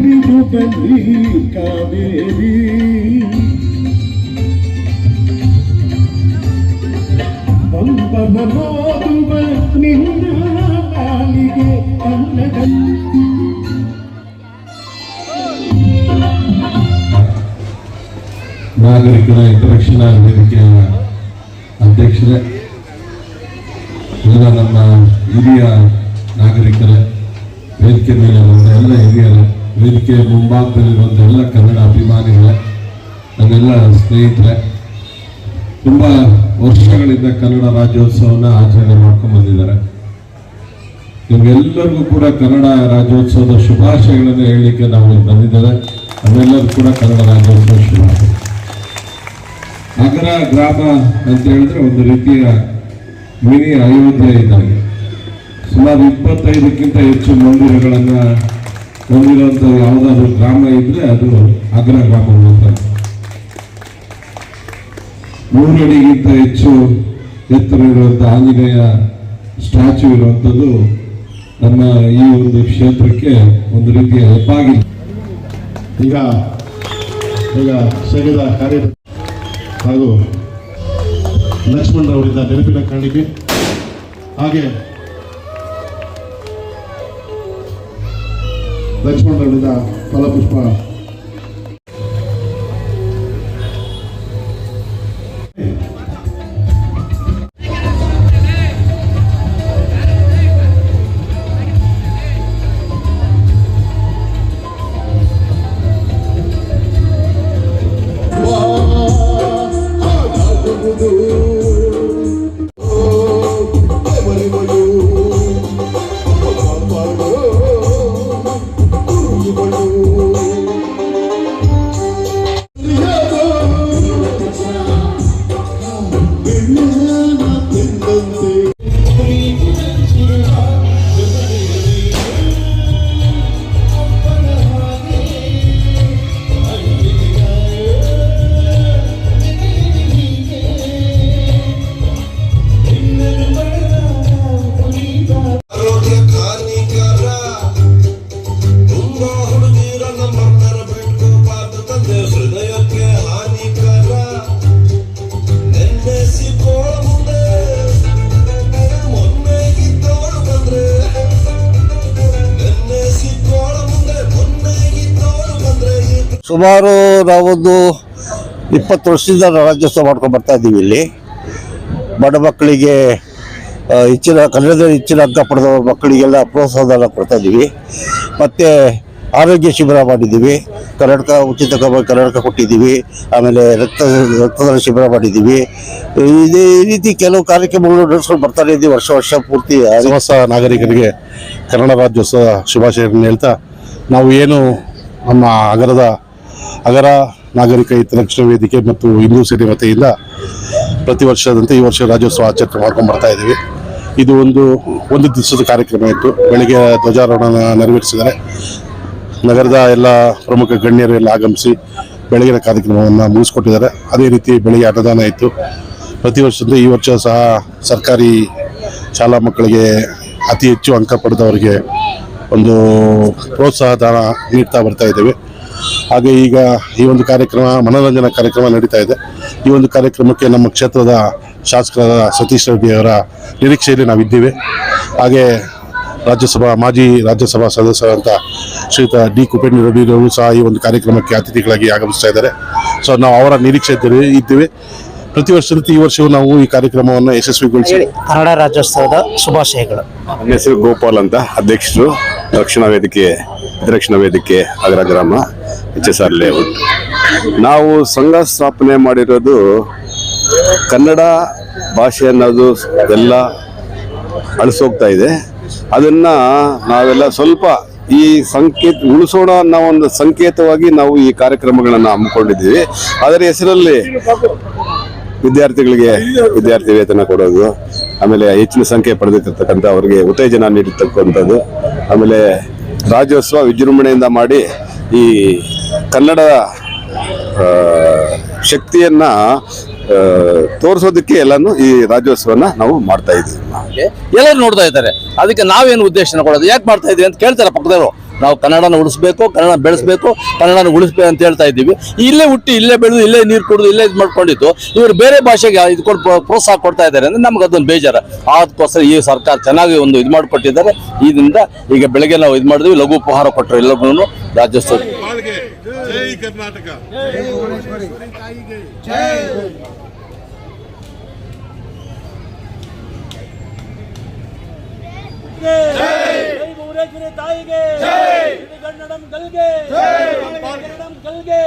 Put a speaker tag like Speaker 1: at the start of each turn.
Speaker 1: ಸುಗಂಧಿ ಕಾವೇರಿ ಬಂಬನ ನೋಡುವ ನಿನ್ನ ಪಾಲಿಗೆ ಕನ್ನಡ
Speaker 2: ನಾಗರಿಕರ ಹಿತರಕ್ಷಣಾ ವೇದಿಕೆಯ ಅಧ್ಯಕ್ಷರೇ ಎಲ್ಲ ನಮ್ಮ ಹಿರಿಯ ನಾಗರಿಕರೇ ವೇದಿಕೆ ಮೇಲೆ ಬಂದ ಎಲ್ಲ ಹಿರಿಯರೇ ವೇದಿಕೆ ಮುಂಭಾಗದಲ್ಲಿರುವಂಥ ಎಲ್ಲ ಕನ್ನಡ ಅಭಿಮಾನಿಗಳೇ, ನನ್ನೆಲ್ಲ ಸ್ನೇಹಿತರೆ, ತುಂಬ ವರ್ಷಗಳಿಂದ ಕನ್ನಡ ರಾಜ್ಯೋತ್ಸವನ ಆಚರಣೆ ಮಾಡ್ಕೊಂಡು ಬಂದಿದ್ದಾರೆ. ನಿಮ್ಗೆಲ್ಲರಿಗೂ ಕೂಡ ಕನ್ನಡ ರಾಜ್ಯೋತ್ಸವದ ಶುಭಾಶಯಗಳನ್ನು ಹೇಳಲಿಕ್ಕೆ ನಾವು ಬಂದಿದ್ದೇವೆ. ನಮ್ಮೆಲ್ಲರೂ ಕೂಡ ಕನ್ನಡ ರಾಜ್ಯೋತ್ಸವ ಶುಭಾಶಯ. ನಗರ, ಗ್ರಾಮ ಅಂತ ಹೇಳಿದ್ರೆ ಒಂದು ರೀತಿಯ ಮಿನಿ ಅಯೋಧ್ಯೆ ಇದ್ದಾಗೆ. ಸುಮಾರು ಇಪ್ಪತ್ತೈದಕ್ಕಿಂತ ಹೆಚ್ಚು ಮಂದಿರಗಳನ್ನ ಹೊಂದಿರುವಂಥ ಯಾವುದಾದ್ರು ಗ್ರಾಮ ಇದ್ರೆ ಅದು ಅಗ್ರ ಗ್ರಾಮ ಅಂತ ಮೂರು ಅಡಿಗಿಂತ ಹೆಚ್ಚು ಎತ್ತರ ಇರುವಂಥ ಆಂಜನೇಯ ಸ್ಟ್ಯಾಚು ಇರುವಂಥದ್ದು ನಮ್ಮ ಈ ಒಂದು ಕ್ಷೇತ್ರಕ್ಕೆ ಒಂದು ರೀತಿಯ ಹೆಪ್ಪಾಗಿದೆ
Speaker 1: ಈಗ ಈಗ ಸಂಘದ ಕಾರ್ಯ ಹಾಗೂ ಲಕ್ಷ್ಮಣ್ ಅವರಿಂದ ನೆನಪಿನ ಕಾಣಿಕೆ ಹಾಗೆ ಲಕ್ಷ್ಮಣ್ ಅವರಿಂದ ಫಲಪುಷ್ಪ
Speaker 3: ಆರೋಗ್ಯ
Speaker 4: ಸುಮಾರು ನಾವೊಂದು ಇಪ್ಪತ್ತು ವರ್ಷದಿಂದ ರಾಜ್ಯೋತ್ಸವ ಮಾಡ್ಕೊಂಡು ಬರ್ತಾ ಇದ್ದೀವಿ ಇಲ್ಲಿ. ಬಡ ಮಕ್ಕಳಿಗೆ ಹೆಚ್ಚಿನ, ಕನ್ನಡದಲ್ಲಿ ಹೆಚ್ಚಿನ ಅಂಕ ಪಡೆದ ಮಕ್ಕಳಿಗೆಲ್ಲ ಪ್ರೋತ್ಸಾಹನ ಕೊಡ್ತಾ ಇದ್ದೀವಿ. ಮತ್ತು ಆರೋಗ್ಯ ಶಿಬಿರ ಮಾಡಿದ್ದೀವಿ. ಕರ್ನಾಟಕ, ಉಚಿತ ಕರ್ನಾಟಕ ಕೊಟ್ಟಿದ್ದೀವಿ. ಆಮೇಲೆ ರಕ್ತ, ರಕ್ತದಾನ ಶಿಬಿರ ಮಾಡಿದ್ದೀವಿ. ಇದೇ ರೀತಿ ಕೆಲವು ಕಾರ್ಯಕ್ರಮಗಳು ನಡೆಸ್ಕೊಂಡು ಬರ್ತಾನೆ ಇದ್ದೀವಿ ವರ್ಷ ವರ್ಷ ಪೂರ್ತಿ.
Speaker 5: ಹೊಸ ನಾಗರಿಕರಿಗೆ ಕನ್ನಡ ರಾಜ್ಯೋತ್ಸವ ಶುಭಾಶಯ ಹೇಳ್ತಾ, ನಾವು ಏನು ನಮ್ಮ ಅಗರದ ಅಗರ ನಾಗರಿಕ ಹಿತರಕ್ಷಣಾ ವೇದಿಕೆ ಮತ್ತು ಹಿಂದೂ ಸೇನೆ ವತಿಯಿಂದ ಪ್ರತಿ ವರ್ಷದಂತೆ ಈ ವರ್ಷ ರಾಜ್ಯೋತ್ಸವ ಆಚರಣೆ ಮಾಡ್ಕೊಂಡು ಬರ್ತಾ ಇದ್ದೀವಿ. ಇದು ಒಂದು ಒಂದು ದಿವಸದ ಕಾರ್ಯಕ್ರಮ ಇತ್ತು. ಬೆಳಿಗ್ಗೆ ಧ್ವಜಾರೋಹಣ ನೆರವೇರಿಸಿದರೆ ನಗರದ ಎಲ್ಲ ಪ್ರಮುಖ ಗಣ್ಯರು ಎಲ್ಲ ಆಗಮಿಸಿ ಬೆಳಗಿನ ಕಾರ್ಯಕ್ರಮವನ್ನು ಮುಗಿಸ್ಕೊಟ್ಟಿದ್ದಾರೆ. ಅದೇ ರೀತಿ ಬೆಳಗ್ಗೆ ಅನ್ನದಾನ ಇತ್ತು. ಪ್ರತಿ ವರ್ಷದಿಂದ ಈ ವರ್ಷ ಸಹ ಸರ್ಕಾರಿ ಶಾಲಾ ಮಕ್ಕಳಿಗೆ ಅತಿ ಹೆಚ್ಚು ಅಂಕ ಪಡೆದವರಿಗೆ ಒಂದು ಪ್ರೋತ್ಸಾಹ ಧನ ನೀಡ್ತಾ ಬರ್ತಾ ಇದ್ದೇವೆ. ಹಾಗೆ ಈಗ ಈ ಒಂದು ಕಾರ್ಯಕ್ರಮ ಮನೋರಂಜನಾ ಕಾರ್ಯಕ್ರಮ ನಡೀತಾ ಇದೆ. ಈ ಒಂದು ಕಾರ್ಯಕ್ರಮಕ್ಕೆ ನಮ್ಮ ಕ್ಷೇತ್ರದ ಶಾಸಕರಾದ ಸತೀಶ್ ರೆಡ್ಡಿಯವರ ನಿರೀಕ್ಷೆಯಲ್ಲಿ ನಾವಿದ್ದೀವಿ. ಹಾಗೆ ರಾಜ್ಯಸಭಾ ಮಾಜಿ ರಾಜ್ಯಸಭಾ ಸದಸ್ಯರಂತ ಶ್ರೀಯುತ ಡಿ ಕುಪೇಂದ್ರ ರೆಡ್ಡಿಯವರು ಸಹ ಈ ಒಂದು ಕಾರ್ಯಕ್ರಮಕ್ಕೆ ಅತಿಥಿಗಳಾಗಿ ಆಗಮಿಸ್ತಾ ಇದ್ದಾರೆ. ಸೊ ನಾವು ಅವರ ನಿರೀಕ್ಷೆ ಇದ್ದೇವೆ ಇದ್ದೇವೆ. ಪ್ರತಿ ವರ್ಷದಂತೆ ಈ ವರ್ಷವೂ ನಾವು ಈ ಕಾರ್ಯಕ್ರಮವನ್ನು ಯಶಸ್ವಿಗೊಳಿಸಿ
Speaker 6: ಕನ್ನಡ ರಾಜ್ಯೋತ್ಸವದ ಶುಭಾಶಯಗಳು.
Speaker 7: ನನ್ನ ಹೆಸರು ಗೋಪಾಲ್ ಅಂತ. ಅಧ್ಯಕ್ಷರು ರಕ್ಷಣಾ ವೇದಿಕೆ ರಕ್ಷಣಾ ವೇದಿಕೆ ಅಗ್ರ ಗ್ರಾಮ. ಎಚ್ ಎಸ್ ಆರ್ ಲೇಔಟ್ ನಾವು ಸಂಘ ಸ್ಥಾಪನೆ ಮಾಡಿರೋದು ಕನ್ನಡ ಭಾಷೆ ಅನ್ನೋದು ಎಲ್ಲ ಅಳಿಸೋಗ್ತಾ ಇದೆ. ಅದನ್ನು ನಾವೆಲ್ಲ ಸ್ವಲ್ಪ ಈ ಸಂಕೇತ ಉಳಿಸೋಣ ಅನ್ನೋ ಒಂದು ಸಂಕೇತವಾಗಿ ನಾವು ಈ ಕಾರ್ಯಕ್ರಮಗಳನ್ನು ಹಮ್ಮಿಕೊಂಡಿದ್ದೀವಿ. ಅದರ ಹೆಸರಲ್ಲಿ ವಿದ್ಯಾರ್ಥಿಗಳಿಗೆ ವಿದ್ಯಾರ್ಥಿ ವೇತನ ಕೊಡೋದು, ಆಮೇಲೆ ಹೆಚ್ಚಿನ ಸಂಖ್ಯೆ ಪಡೆದಿರ್ತಕ್ಕಂಥ ಅವರಿಗೆ ಉತ್ತೇಜನ ನೀಡಿರ್ತಕ್ಕಂಥದ್ದು, ಆಮೇಲೆ ರಾಜ್ಯೋತ್ಸವ ವಿಜೃಂಭಣೆಯಿಂದ ಮಾಡಿ ಈ ಕನ್ನಡ ಶಕ್ತಿಯನ್ನು ಶಕ್ತಿಯನ್ನ ತೋರಿಸೋದಕ್ಕೆ ಎಲ್ಲಾನು ಈ ರಾಜ್ಯೋತ್ಸವನ ನಾವು ಮಾಡ್ತಾ ಇದ್ದೀವಿ.
Speaker 8: ಎಲ್ಲರೂ ನೋಡ್ತಾ ಇದ್ದಾರೆ. ಅದಕ್ಕೆ ನಾವೇನು ಉದ್ದೇಶನ ಕೊಡೋದು? ಯಾಕೆ ಮಾಡ್ತಾ ಇದ್ದೀವಿ ಅಂತ ಕೇಳ್ತಾರೆ ಪಕ್ಕದವರು. ನಾವು ಕನ್ನಡನ ಉಳಿಸ್ಬೇಕು ಕನ್ನಡ ಬೆಳೆಸ್ಬೇಕು ಕನ್ನಡನ ಉಳಿಸ್ಬೇಕು ಅಂತ ಹೇಳ್ತಾ ಇದ್ದೀವಿ. ಇಲ್ಲೇ ಹುಟ್ಟಿ ಇಲ್ಲೇ ಬೆಳೆದು ಇಲ್ಲೇ ನೀರು ಕುಡಿದು ಇಲ್ಲೇ ಇದು ಮಾಡ್ಕೊಂಡಿತ್ತು ಇವರು ಬೇರೆ ಭಾಷೆಗೆ ಇದು ಕೊಟ್ಟು ಪ್ರೋ- ಪ್ರೋತ್ಸಾಹ ಕೊಡ್ತಾ ಇದ್ದಾರೆ ಅಂದರೆ ನಮ್ಗೆ ಅದೊಂದು ಬೇಜಾರ. ಅದಕ್ಕೋಸ್ಕರ ಈ ಸರ್ಕಾರ ಚೆನ್ನಾಗಿ ಒಂದು ಇದು ಮಾಡಿಕೊಟ್ಟಿದ್ದಾರೆ. ಇದರಿಂದ ಈಗ ಬೆಳಗ್ಗೆ ನಾವು ಇದು ಮಾಡಿದ್ವಿ ಲಘು ಉಪಹಾರ ಕೊಟ್ಟರು ಎಲ್ಲರೂ ರಾಜ್ಯೋತ್ಸವ.
Speaker 1: ಜೈ ಕರ್ನಾಟಕ
Speaker 9: ಜೈ ಭುವನೇಶ್ವರಿ ತಾಯಿಗೆ ಜೈ ಗನ್ನಡಂ ಗಲ್ಗೆ ಜೈ ಗನ್ನಡಂ ಗಲ್ಗೆ